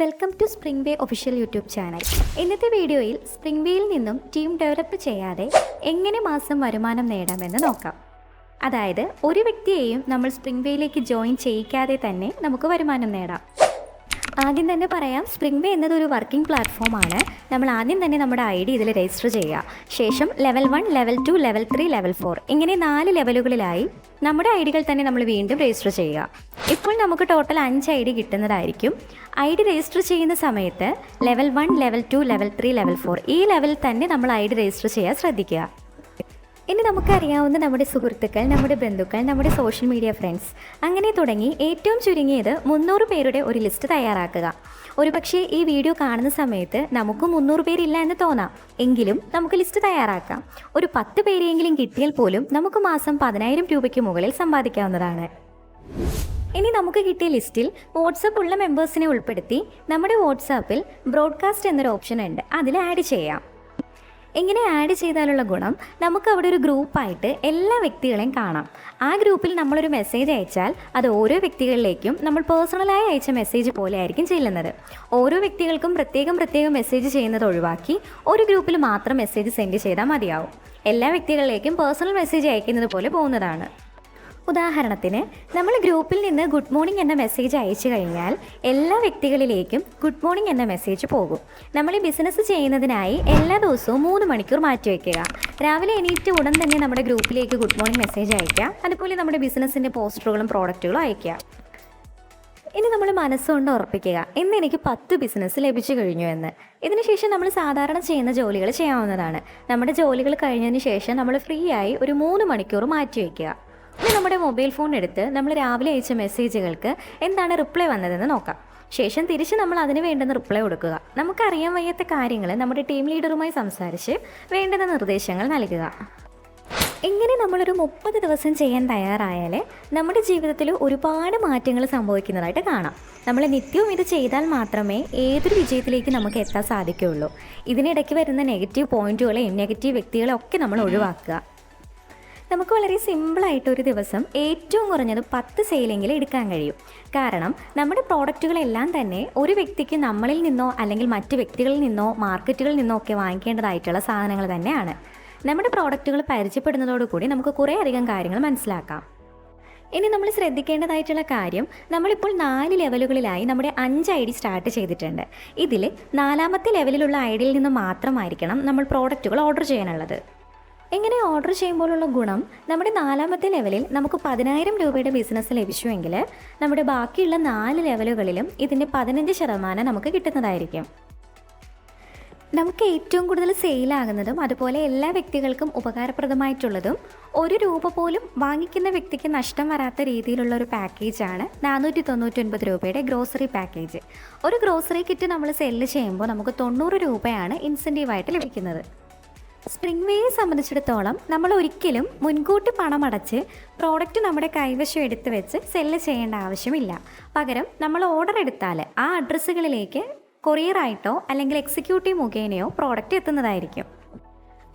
Welcome to Spring Way official YouTube channel. ഇന്നത്തെ വീഡിയോയിൽ spring വേയിൽ നിന്നും ടീം ഡെവലപ്പ് ചെയ്യാതെ എങ്ങനെ മാസം വരുമാനം നേടാമെന്ന് നോക്കാം. അതായത് ഒരു വ്യക്തിയെയും നമ്മൾ സ്പ്രിംഗ് വേയിലേക്ക് ജോയിൻ ചെയ്യിക്കാതെ തന്നെ നമുക്ക് വരുമാനം നേടാം. ആദ്യം തന്നെ പറയാം സ്പ്രിംഗ് വേ എന്നത് ഒരു വർക്കിംഗ് പ്ലാറ്റ്ഫോമാണ് നമ്മൾ ആദ്യം തന്നെ നമ്മുടെ ഐ ഡി ഇതിൽ രജിസ്റ്റർ ചെയ്യുക. ശേഷം level one level two level three level four ഇങ്ങനെ നാല് ലെവലുകളിലായി നമ്മുടെ ഐ ഡികൾ തന്നെ നമ്മൾ വീണ്ടും രജിസ്റ്റർ ചെയ്യുക. ഇപ്പോൾ നമുക്ക് ടോട്ടൽ അഞ്ച് ഐ ഡി കിട്ടുന്നതായിരിക്കും. ഐ ഡി രജിസ്റ്റർ ചെയ്യുന്ന സമയത്ത് level one level two level three level four ഈ ലെവലിൽ തന്നെ നമ്മൾ ഐ ഡി രജിസ്റ്റർ ചെയ്യാൻ ശ്രദ്ധിക്കുക. ഇനി നമുക്കറിയാവുന്ന നമ്മുടെ സുഹൃത്തുക്കൾ നമ്മുടെ ബന്ധുക്കൾ നമ്മുടെ സോഷ്യൽ മീഡിയ ഫ്രണ്ട്സ് അങ്ങനെ തുടങ്ങി ഏറ്റവും ചുരുങ്ങിയത് മുന്നൂറ് പേരുടെ ഒരു ലിസ്റ്റ് തയ്യാറാക്കുക. ഒരുപക്ഷേ ഈ വീഡിയോ കാണുന്ന സമയത്ത് നമുക്ക് മുന്നൂറ് പേരില്ല എന്ന് തോന്നാം. എങ്കിലും നമുക്ക് ലിസ്റ്റ് തയ്യാറാക്കാം. ഒരു പത്ത് പേരെയെങ്കിലും കിട്ടിയാൽ പോലും നമുക്ക് മാസം പതിനായിരം രൂപയ്ക്ക് മുകളിൽ സമ്പാദിക്കാവുന്നതാണ്. ഇനി നമുക്ക് കിട്ടിയ ലിസ്റ്റിൽ വാട്സപ്പ് ഉള്ള മെമ്പേഴ്സിനെ ഉൾപ്പെടുത്തി നമ്മുടെ വാട്സാപ്പിൽ ബ്രോഡ്കാസ്റ്റ് എന്നൊരു ഓപ്ഷൻ ഉണ്ട്. അതിൽ ആഡ് ചെയ്യാം. ഇങ്ങനെ ആഡ് ചെയ്താലുള്ള ഗുണം നമുക്ക് അവിടെ ഒരു ഗ്രൂപ്പായിട്ട് എല്ലാ വ്യക്തികളെയും കാണാം. ആ ഗ്രൂപ്പിൽ നമ്മളൊരു മെസ്സേജ് അയച്ചാൽ അത് ഓരോ വ്യക്തികളിലേക്കും നമ്മൾ പേഴ്സണലായി അയച്ച മെസ്സേജ് പോലെ ആയിരിക്കും ചെല്ലുന്നത്. ഓരോ വ്യക്തികൾക്കും പ്രത്യേകം പ്രത്യേകം മെസ്സേജ് ചെയ്യുന്നത് ഒഴിവാക്കി ഒരു ഗ്രൂപ്പിൽ മാത്രം മെസ്സേജ് സെൻഡ് ചെയ്താൽ മതിയാവും. എല്ലാ വ്യക്തികളിലേക്കും പേഴ്സണൽ മെസ്സേജ് അയക്കുന്നത് പോലെ പോകുന്നതാണ്. ഉദാഹരണത്തിന് നമ്മൾ ഗ്രൂപ്പിൽ നിന്ന് ഗുഡ് മോർണിംഗ് എന്ന മെസ്സേജ് അയച്ചു കഴിഞ്ഞാൽ എല്ലാ വ്യക്തികളിലേക്കും ഗുഡ് മോർണിംഗ് എന്ന മെസ്സേജ് പോകും. നമ്മൾ ഈ ബിസിനസ് ചെയ്യുന്നതിനായി എല്ലാ ദിവസവും മൂന്ന് മണിക്കൂർ മാറ്റിവെക്കുക രാവിലെ എണീറ്റ് ഉടൻ തന്നെ നമ്മുടെ ഗ്രൂപ്പിലേക്ക് ഗുഡ് മോർണിംഗ് മെസ്സേജ് അയക്കുക. അതുപോലെ നമ്മുടെ ബിസിനസ്സിന്റെ പോസ്റ്ററുകളും പ്രോഡക്റ്റുകളും അയക്കുക. ഇനി നമ്മൾ മനസ്സുകൊണ്ട് ഉറപ്പിക്കുക ഇന്ന് എനിക്ക് പത്ത് ബിസിനസ് ലഭിച്ചു കഴിഞ്ഞു എന്ന്. ഇതിനുശേഷം നമ്മൾ സാധാരണ ചെയ്യുന്ന ജോലികൾ ചെയ്യാവുന്നതാണ്. നമ്മുടെ ജോലികൾ കഴിഞ്ഞതിന് ശേഷം നമ്മൾ ഫ്രീ ആയി ഒരു മൂന്ന് മണിക്കൂർ മാറ്റി വയ്ക്കുക ഇനി നമ്മുടെ മൊബൈൽ ഫോൺ എടുത്ത് നമ്മൾ രാവിലെ അയച്ച മെസ്സേജുകൾക്ക് എന്താണ് റിപ്ലൈ വന്നതെന്ന് നോക്കാം. ശേഷം തിരിച്ച് നമ്മൾ അതിന് വേണ്ടുന്ന റിപ്ലൈ കൊടുക്കുക. നമുക്കറിയാൻ വയ്യാത്ത കാര്യങ്ങൾ നമ്മുടെ ടീം ലീഡറുമായി സംസാരിച്ച് വേണ്ടുന്ന നിർദ്ദേശങ്ങൾ നൽകുക. ഇങ്ങനെ നമ്മളൊരു മുപ്പത് ദിവസം ചെയ്യാൻ തയ്യാറായാൽ നമ്മുടെ ജീവിതത്തിൽ ഒരുപാട് മാറ്റങ്ങൾ സംഭവിക്കുന്നതായിട്ട് കാണാം. നമ്മൾ നിത്യവും ഇത് ചെയ്താൽ മാത്രമേ ഏതൊരു വിജയത്തിലേക്ക് നമുക്ക് എത്താൻ സാധിക്കുകയുള്ളൂ. ഇതിനിടയ്ക്ക് വരുന്ന നെഗറ്റീവ് പോയിന്റുകളെയും നെഗറ്റീവ് വ്യക്തികളെയും ഒക്കെ നമ്മൾ ഒഴിവാക്കുക. നമുക്ക് വളരെ സിമ്പിളായിട്ട് ഒരു ദിവസം ഏറ്റവും കുറഞ്ഞത് പത്ത് സെയിലെങ്കിലും എടുക്കാൻ കഴിയും. കാരണം നമ്മുടെ പ്രോഡക്റ്റുകളെല്ലാം തന്നെ ഒരു വ്യക്തിക്ക് നമ്മളിൽ നിന്നോ അല്ലെങ്കിൽ മറ്റ് വ്യക്തികളിൽ നിന്നോ മാർക്കറ്റുകളിൽ നിന്നോ ഒക്കെ വാങ്ങിക്കേണ്ടതായിട്ടുള്ള സാധനങ്ങൾ തന്നെയാണ്. നമ്മുടെ പ്രോഡക്റ്റുകൾ പരിചയപ്പെടുന്നതോടുകൂടി നമുക്ക് കുറേയധികം കാര്യങ്ങൾ മനസ്സിലാക്കാം. ഇനി നമ്മൾ ശ്രദ്ധിക്കേണ്ടതായിട്ടുള്ള കാര്യം നമ്മളിപ്പോൾ നാല് ലെവലുകളിലായി നമ്മുടെ അഞ്ച് ഐ ഡി സ്റ്റാർട്ട് ചെയ്തിട്ടുണ്ട്. ഇതിൽ നാലാമത്തെ ലെവലിലുള്ള ഐ ഡിയിൽ നിന്ന് മാത്രമായിരിക്കണം നമ്മൾ പ്രോഡക്റ്റുകൾ ഓർഡർ ചെയ്യാനുള്ളത്. ഇങ്ങനെ ഓർഡർ ചെയ്യുമ്പോഴുള്ള ഗുണം നമ്മുടെ നാലാമത്തെ ലെവലിൽ നമുക്ക് പതിനായിരം രൂപയുടെ ബിസിനസ് ലഭിച്ചുവെങ്കിൽ നമ്മുടെ ബാക്കിയുള്ള നാല് ലെവലുകളിലും ഇതിന്റെ പതിനഞ്ച് ശതമാനം നമുക്ക് കിട്ടുന്നതായിരിക്കും. നമുക്ക് ഏറ്റവും കൂടുതൽ സെയിലാകുന്നതും അതുപോലെ എല്ലാ വ്യക്തികൾക്കും ഉപകാരപ്രദമായിട്ടുള്ളതും ഒരു രൂപ പോലും വാങ്ങിക്കുന്ന വ്യക്തിക്ക് നഷ്ടം വരാത്ത രീതിയിലുള്ള ഒരു പാക്കേജാണ് നാനൂറ്റി തൊണ്ണൂറ്റൊൻപത് രൂപയുടെ ഗ്രോസറി പാക്കേജ് ഒരു ഗ്രോസറി കിറ്റ് നമ്മൾ സെല്ല് ചെയ്യുമ്പോൾ നമുക്ക് തൊണ്ണൂറ് രൂപയാണ് ഇൻസെന്റീവായിട്ട് ലഭിക്കുന്നത്. സ്പ്രിംഗ് വേയെ സംബന്ധിച്ചിടത്തോളം നമ്മൾ ഒരിക്കലും മുൻകൂട്ടി പണം അടച്ച് പ്രോഡക്റ്റ് നമ്മുടെ കൈവശം എടുത്ത് വെച്ച് സെല്ല് ചെയ്യേണ്ട ആവശ്യമില്ല. പകരം നമ്മൾ ഓർഡർ എടുത്താൽ ആ അഡ്രസ്സുകളിലേക്ക് കൊറിയറായിട്ടോ അല്ലെങ്കിൽ എക്സിക്യൂട്ടീവ് മുഖേനയോ പ്രോഡക്റ്റ് എത്തുന്നതായിരിക്കും.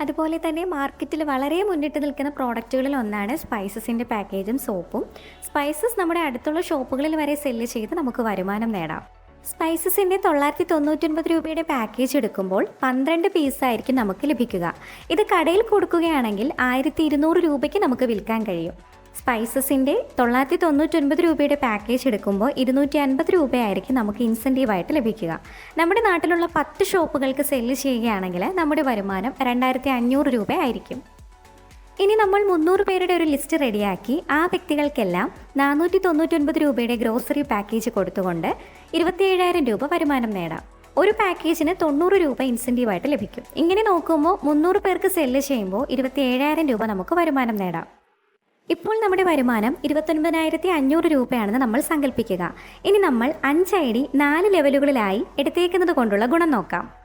അതുപോലെ തന്നെ മാർക്കറ്റിൽ വളരെ മുന്നിട്ട് നിൽക്കുന്ന പ്രോഡക്റ്റുകളിൽ ഒന്നാണ് സ്പൈസസിന്റെ പാക്കേജും സോപ്പും സ്പൈസസ് നമ്മുടെ അടുത്തുള്ള ഷോപ്പുകളിൽ വരെ സെല്ല് ചെയ്ത് നമുക്ക് വരുമാനം നേടാം. സ്പൈസസിന്റെ തൊള്ളായിരത്തി തൊണ്ണൂറ്റൊൻപത് രൂപയുടെ പാക്കേജ് എടുക്കുമ്പോൾ പന്ത്രണ്ട് പീസായിരിക്കും നമുക്ക് ലഭിക്കുക. ഇത് കടയിൽ കൊടുക്കുകയാണെങ്കിൽ ആയിരത്തി ഇരുന്നൂറ് രൂപയ്ക്ക് നമുക്ക് വിൽക്കാൻ കഴിയും. സ്പൈസസിന്റെ തൊള്ളായിരത്തി തൊണ്ണൂറ്റൊൻപത് രൂപയുടെ പാക്കേജ് എടുക്കുമ്പോൾ ഇരുന്നൂറ്റി അൻപത് രൂപയായിരിക്കും നമുക്ക് ഇൻസെന്റീവായിട്ട് ലഭിക്കുക. നമ്മുടെ നാട്ടിലുള്ള പത്ത് ഷോപ്പുകൾക്ക് സെല്ല് ചെയ്യുകയാണെങ്കിൽ നമ്മുടെ വരുമാനം രണ്ടായിരത്തി അഞ്ഞൂറ് രൂപ ആയിരിക്കും ഇനി നമ്മൾ മുന്നൂറ് പേരുടെ ഒരു ലിസ്റ്റ് റെഡിയാക്കി ആ വ്യക്തികൾക്കെല്ലാം നാനൂറ്റി തൊണ്ണൂറ്റൊൻപത് രൂപയുടെ ഗ്രോസറി പാക്കേജ് കൊടുത്തുകൊണ്ട് ഇരുപത്തിയേഴായിരം രൂപ വരുമാനം നേടാം. ഒരു പാക്കേജിന് തൊണ്ണൂറ് രൂപ ഇൻസെന്റീവായിട്ട് ലഭിക്കും. ഇങ്ങനെ നോക്കുമ്പോൾ മുന്നൂറ് പേർക്ക് സെല്ല് ചെയ്യുമ്പോൾ ഇരുപത്തിയേഴായിരം രൂപ നമുക്ക് വരുമാനം നേടാം. ഇപ്പോൾ നമ്മുടെ വരുമാനം ഇരുപത്തൊൻപതിനായിരത്തി അഞ്ഞൂറ് രൂപയാണെന്ന് നമ്മൾ സങ്കല്പിക്കുക. ഇനി നമ്മൾ അഞ്ച് ഐ ഡി നാല് ലെവലുകളിലായി എടുത്തേക്കുന്നത് കൊണ്ടുള്ള ഗുണം നോക്കാം.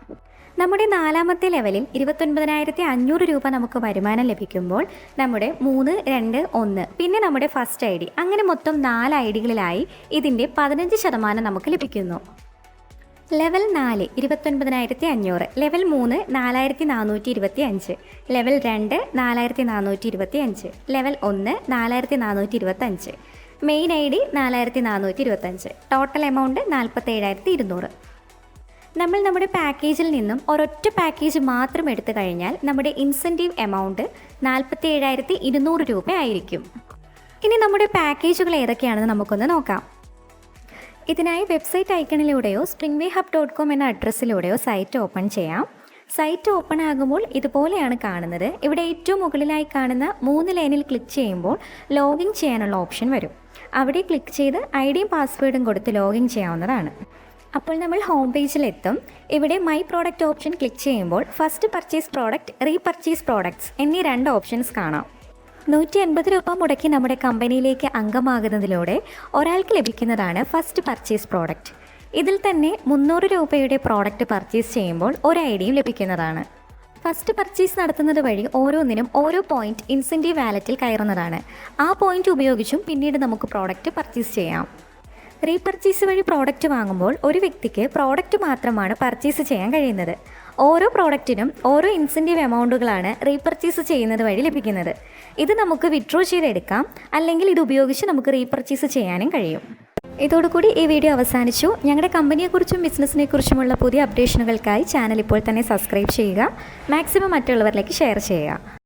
നമ്മുടെ നാലാമത്തെ ലെവലിൽ ഇരുപത്തൊൻപതിനായിരത്തി അഞ്ഞൂറ് രൂപ നമുക്ക് വരുമാനം ലഭിക്കുമ്പോൾ നമ്മുടെ മൂന്ന് രണ്ട് ഒന്ന് പിന്നെ നമ്മുടെ ഫസ്റ്റ് ഐ ഡി അങ്ങനെ മൊത്തം നാല് ഐ ഡികളിലായി ഇതിന്റെ പതിനഞ്ച് ശതമാനം നമുക്ക് ലഭിക്കുന്നു. ലെവൽ നാല് ഇരുപത്തൊൻപതിനായിരത്തി അഞ്ഞൂറ് ലെവൽ മൂന്ന് നാലായിരത്തി നാനൂറ്റി ഇരുപത്തി അഞ്ച് ലെവൽ രണ്ട് നാലായിരത്തി നാനൂറ്റി ഇരുപത്തി അഞ്ച് ലെവൽ ഒന്ന് നാലായിരത്തി നാനൂറ്റി ഇരുപത്തി അഞ്ച് മെയിൻ ഐ ഡി നാലായിരത്തി നാനൂറ്റി ഇരുപത്തഞ്ച് ടോട്ടൽ എമൗണ്ട് നാൽപ്പത്തേഴായിരത്തി ഇരുന്നൂറ് നമ്മൾ നമ്മുടെ പാക്കേജിൽ നിന്നും ഒരൊറ്റ പാക്കേജ് മാത്രം എടുത്തു കഴിഞ്ഞാൽ നമ്മുടെ ഇൻസെന്റീവ് എമൗണ്ട് നാൽപ്പത്തി ഏഴായിരത്തി ഇരുന്നൂറ് രൂപ ആയിരിക്കും ഇനി നമ്മുടെ പാക്കേജുകൾ ഏതൊക്കെയാണെന്ന് നമുക്കൊന്ന് നോക്കാം. ഇതിനായി website ഐക്കണിലൂടെയോ Spring Way hub dot com എന്ന അഡ്രസ്സിലൂടെയോ സൈറ്റ് ഓപ്പൺ ചെയ്യാം. സൈറ്റ് ഓപ്പൺ ആകുമ്പോൾ ഇതുപോലെയാണ് കാണുന്നത്. ഇവിടെ ഏറ്റവും മുകളിലായി കാണുന്ന മൂന്ന് ലൈനിൽ ക്ലിക്ക് ചെയ്യുമ്പോൾ ലോഗിൻ ചെയ്യാനുള്ള ഓപ്ഷൻ വരും. അവിടെ ക്ലിക്ക് ചെയ്ത് ഐ ഡിയും പാസ്വേഡും കൊടുത്ത് ലോഗിൻ ചെയ്യാവുന്നതാണ്. അപ്പോൾ നമ്മൾ ഹോം പേജിലെത്തും ഇവിടെ മൈ പ്രോഡക്റ്റ് ഓപ്ഷൻ ക്ലിക്ക് ചെയ്യുമ്പോൾ first purchase product repurchase products എന്നീ രണ്ട് ഓപ്ഷൻസ് കാണാം. നൂറ്റി എൺപത് രൂപ മുടക്കി നമ്മുടെ കമ്പനിയിലേക്ക് അംഗമാകുന്നതിലൂടെ ഒരാൾക്ക് ലഭിക്കുന്നതാണ് ഫസ്റ്റ് പർച്ചേസ് പ്രോഡക്റ്റ് ഇതിൽ തന്നെ മുന്നൂറ് രൂപയുടെ പ്രോഡക്റ്റ് പർച്ചേസ് ചെയ്യുമ്പോൾ ഒരു ഐഡിയും ലഭിക്കുന്നതാണ്. ഫസ്റ്റ് പർച്ചേസ് നടത്തുന്നത് വഴി ഓരോന്നിനും ഓരോ പോയിന്റ് ഇൻസെന്റീവ് വാലറ്റിൽ കയറുന്നതാണ്. ആ പോയിന്റ് ഉപയോഗിച്ചും പിന്നീട് നമുക്ക് പ്രോഡക്റ്റ് പർച്ചേസ് ചെയ്യാം. റീപർച്ചേസ് വഴി പ്രോഡക്റ്റ് വാങ്ങുമ്പോൾ ഒരു വ്യക്തിക്ക് പ്രോഡക്റ്റ് മാത്രമാണ് പർച്ചേസ് ചെയ്യാൻ കഴിയുന്നത്. ഓരോ പ്രോഡക്റ്റിനും ഓരോ ഇൻസെന്റീവ് എമൗണ്ടുകളാണ് റീപർച്ചേസ് ചെയ്യുന്നത് വഴി ലഭിക്കുന്നത്. ഇത് നമുക്ക് വിഡ്രോ ചെയ്തെടുക്കാം അല്ലെങ്കിൽ ഇത് ഉപയോഗിച്ച് നമുക്ക് റീപർച്ചേസ് ചെയ്യാനും കഴിയും. ഇതോടുകൂടി ഈ വീഡിയോ അവസാനിച്ചു. ഞങ്ങളുടെ കമ്പനിയെക്കുറിച്ചും ബിസിനസ്സിനെക്കുറിച്ചുമുള്ള പുതിയ അപ്ഡേഷനുകൾക്കായി ചാനൽ ഇപ്പോൾ തന്നെ സബ്സ്ക്രൈബ് ചെയ്യുക. മാക്സിമം മറ്റുള്ളവരിലേക്ക് ഷെയർ ചെയ്യുക.